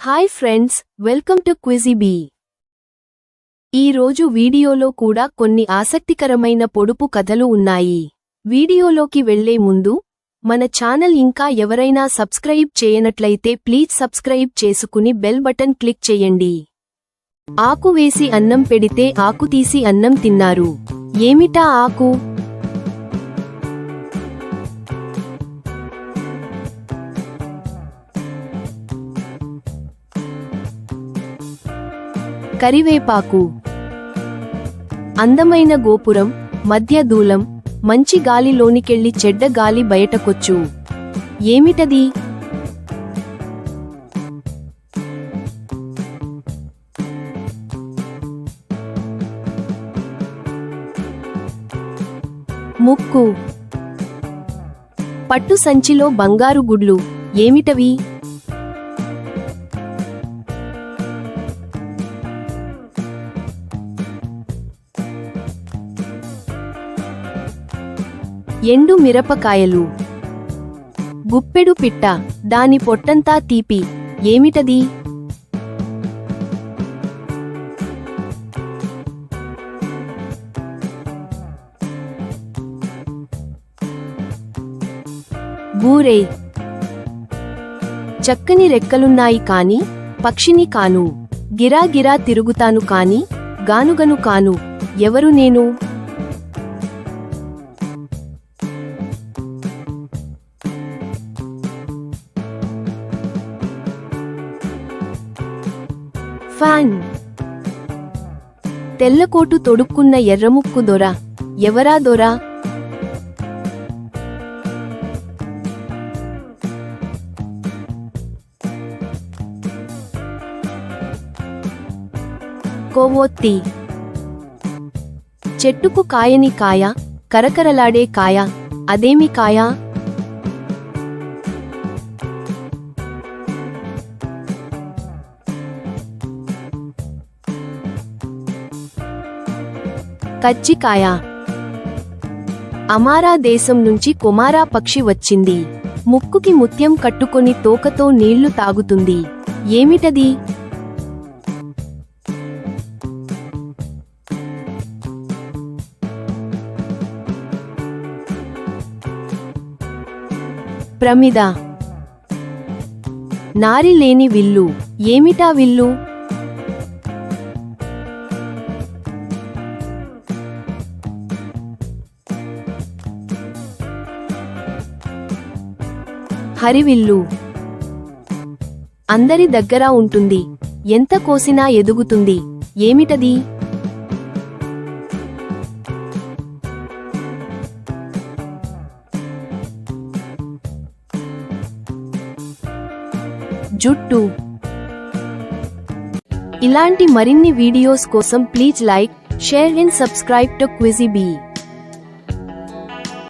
Hi friends welcome to Quizzy Bee ఈరోజు వీడియోలో కూడా కొన్ని ఆసక్తికరమైన పొడుపు కథలు ఉన్నాయి. వీడియోలోకి వెళ్ళే ముందు మన ఛానల్ ఇంకా ఎవరైనా సబ్స్క్రైబ్ చేయనట్లయితే ప్లీజ్ సబ్స్క్రైబ్ చేసుకుని బెల్ బటన్ క్లిక్ చేయండి. ఆకు వేసి అన్నం పెడితే ఆకు తీసి అన్నం తిన్నారు. ఏమిటా ఆకు? కరివేపాకు. అందమైన గోపురం మధ్య దూలం మంచి గాలిలోనికెళ్ళి చెడ్డ గాలి బయటకొచ్చు. ఏమిటది? ముక్కు. పట్టు సంచిలో బంగారు గుడ్లు. ఏమిటవి? ఎండు మిరపకాయలు. గుప్పెడు పిట్ట దాని పొట్టంతా తీపి ఏమిటది? బూరే. చక్కని రెక్కలున్నాయి కాని పక్షిని కాను. గిరాగిరా తిరుగుతాను కాని గానుగను కాను. ఎవరు నేను? ఫ్యాన్ తెల్లకోటు తొడుక్కున్న ఎర్రముక్కు దొర. ఎవరా దొర? కోవోత్తి. చెట్టుకు కాయని కాయ కరకరలాడే కాయ అదేమి కాయ? కజ్జికాయ అమారా దేశం నుంచి కుమారా పక్షి వచ్చింది. ముక్కుకి ముత్యం కట్టుకొని తోకతో నీళ్ళు తాగుతుంది. ఏమిటది? ప్రమిద. నారి లేని విల్లు. ఏమిటా విల్లు? హరివిల్లు. అందరి దగ్గర ఉంటుంది. ఎంత కోసినా ఎదుగుతుంది. ఏమిటది? జుట్టు. ఇలాంటి మరిన్ని వీడియోస్ కోసం please like share and subscribe to Quizzy Bee.